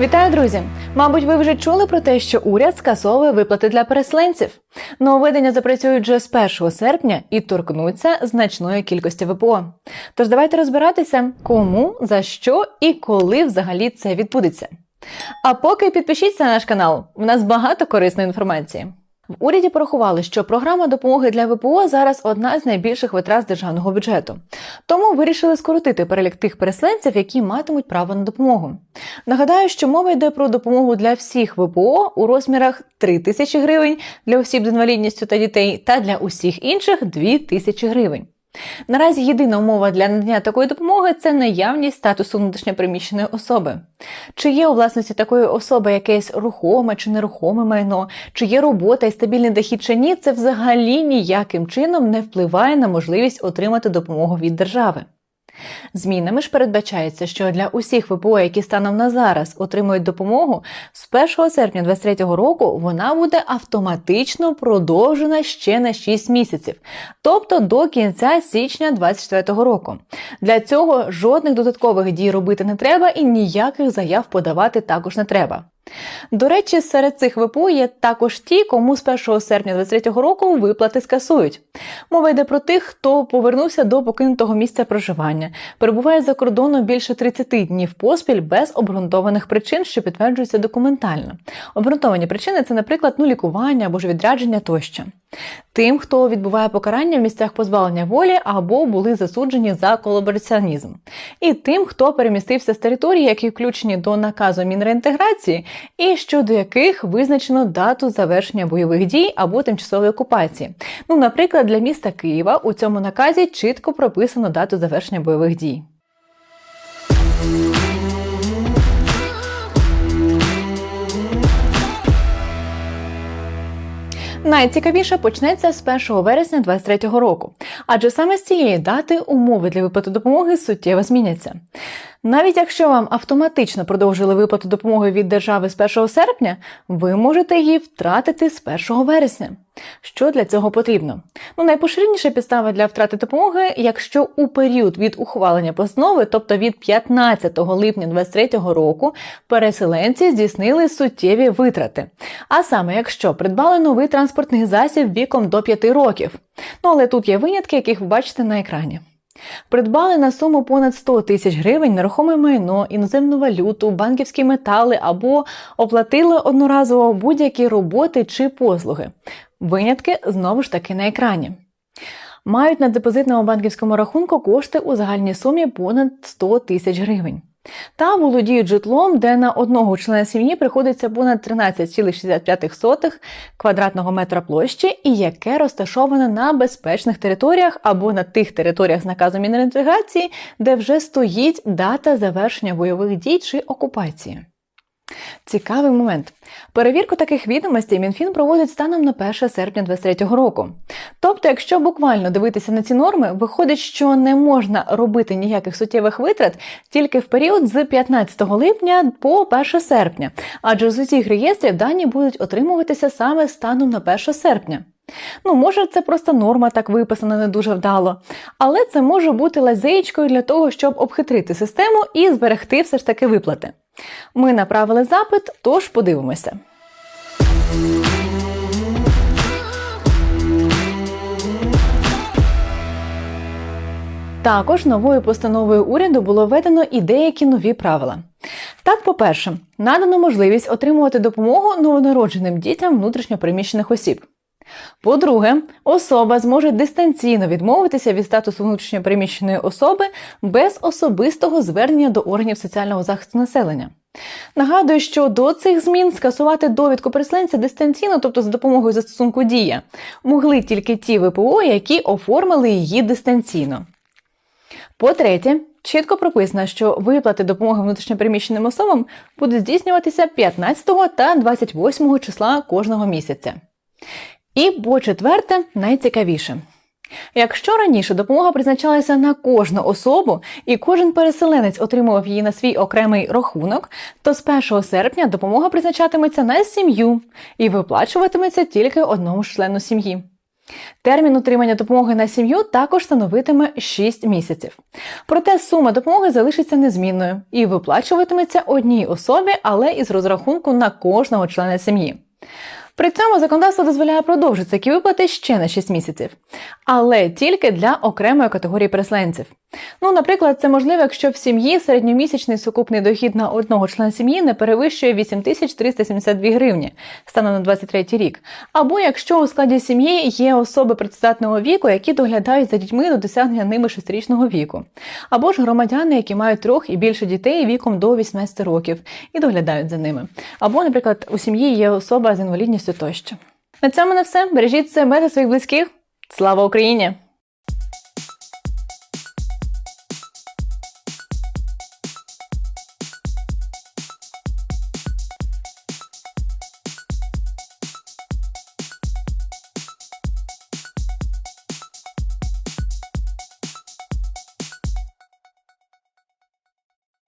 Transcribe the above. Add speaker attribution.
Speaker 1: Вітаю, друзі! Мабуть, ви вже чули про те, що уряд скасовує виплати для переселенців. Нововведення запрацюють вже з 1 серпня і торкнуться значної кількості ВПО. Тож давайте розбиратися, кому, за що і коли взагалі це відбудеться. А поки підпишіться на наш канал, у нас багато корисної інформації. В уряді порахували, що програма допомоги для ВПО зараз одна з найбільших витрат державного бюджету. Тому вирішили скоротити перелік тих переселенців, які матимуть право на допомогу. Нагадаю, що мова йде про допомогу для всіх ВПО у розмірах 3 тисячі гривень для осіб з інвалідністю та дітей, та для усіх інших 2 тисячі гривень. Наразі єдина умова для надання такої допомоги це наявність статусу внутрішньопереміщеної особи. Чи є у власності такої особи якесь рухоме чи нерухоме майно, чи є робота і стабільний дохід чи ні, це взагалі ніяким чином не впливає на можливість отримати допомогу від держави. Змінами ж передбачається, що для усіх ВПО, які станом на зараз отримують допомогу, з 1 серпня 2023 року вона буде автоматично продовжена ще на 6 місяців, тобто до кінця січня 2024 року. Для цього жодних додаткових дій робити не треба і ніяких заяв подавати також не треба. До речі, серед цих ВПО є також ті, кому з 1 серпня 2023 року виплати скасують. Мова йде про тих, хто повернувся до покинутого місця проживання, перебуває за кордоном більше 30 днів поспіль без обґрунтованих причин, що підтверджуються документально. Обґрунтовані причини це, наприклад, ну лікування або ж відрядження тощо. Тим, хто відбуває покарання в місцях позбавлення волі або були засуджені за колабораціонізм, і тим, хто перемістився з території, які включені до наказу мінреінтеграції, і щодо яких визначено дату завершення бойових дій або тимчасової окупації. Ну, наприклад, для міста Києва у цьому наказі чітко прописано дату завершення бойових дій. Найцікавіше почнеться з 1 вересня 2023 року, адже саме з цієї дати умови для виплати допомоги суттєво зміняться. Навіть якщо вам автоматично продовжили виплату допомоги від держави з 1 серпня, ви можете її втратити з 1 вересня. Що для цього потрібно? Ну, найпоширеніша підстава для втрати допомоги, якщо у період від ухвалення постанови, тобто від 15 липня 2023 року, переселенці здійснили суттєві витрати. А саме, якщо придбали новий транспортний засіб віком до 5 років. Ну але тут є винятки, яких ви бачите на екрані. Придбали на суму понад 100 тисяч гривень нерухоме майно, іноземну валюту, банківські метали або оплатили одноразово будь-які роботи чи послуги. Винятки знову ж таки на екрані. Мають на депозитному банківському рахунку кошти у загальній сумі понад 100 тисяч гривень. Та володіють житлом, де на одного члена сім'ї приходиться понад 13,65 квадратного метра площі, і яке розташоване на безпечних територіях або на тих територіях з наказом мінреінтеграції, де вже стоїть дата завершення бойових дій чи окупації. Цікавий момент. Перевірку таких відомостей МінФін проводить станом на 1 серпня 2023 року. Тобто, якщо буквально дивитися на ці норми, виходить, що не можна робити ніяких суттєвих витрат тільки в період з 15 липня по 1 серпня, адже з усіх реєстрів дані будуть отримуватися саме станом на 1 серпня. Ну, може, це просто норма так виписана не дуже вдало, але це може бути лазеєчкою для того, щоб обхитрити систему і зберегти все ж таки виплати. Ми направили запит, тож подивимося. Також новою постановою уряду було введено і деякі нові правила. Так, по-перше, надано можливість отримувати допомогу новонародженим дітям внутрішньопереміщених осіб. По-друге, особа зможе дистанційно відмовитися від статусу внутрішньопереміщеної особи без особистого звернення до органів соціального захисту населення. Нагадую, що до цих змін скасувати довідку переселенця дистанційно, тобто за допомогою застосунку Дія, могли тільки ті ВПО, які оформили її дистанційно. По-третє, чітко прописано, що виплати допомоги внутрішньопереміщеним особам будуть здійснюватися 15 та 28 числа кожного місяця. І по четверте, найцікавіше. Якщо раніше допомога призначалася на кожну особу і кожен переселенець отримував її на свій окремий рахунок, то з 1 серпня допомога призначатиметься на сім'ю і виплачуватиметься тільки одному члену сім'ї. Термін отримання допомоги на сім'ю також становитиме 6 місяців. Проте сума допомоги залишиться незмінною і виплачуватиметься одній особі, але із розрахунку на кожного члена сім'ї. При цьому законодавство дозволяє продовжити такі виплати ще на 6 місяців, але тільки для окремої категорії переселенців. Ну, наприклад, це можливо, якщо в сім'ї середньомісячний сукупний дохід на одного члена сім'ї не перевищує 8372 гривні станом на 23 рік, або якщо у складі сім'ї є особи працездатного віку, які доглядають за дітьми до досягнення ними 6-річного віку, або ж громадяни, які мають трьох і більше дітей віком до 18 років і доглядають за ними, або, наприклад, у сім'ї є особа з інвалідністю тощо. На цьому на все. Бережіть себе та своїх близьких. Слава Україні!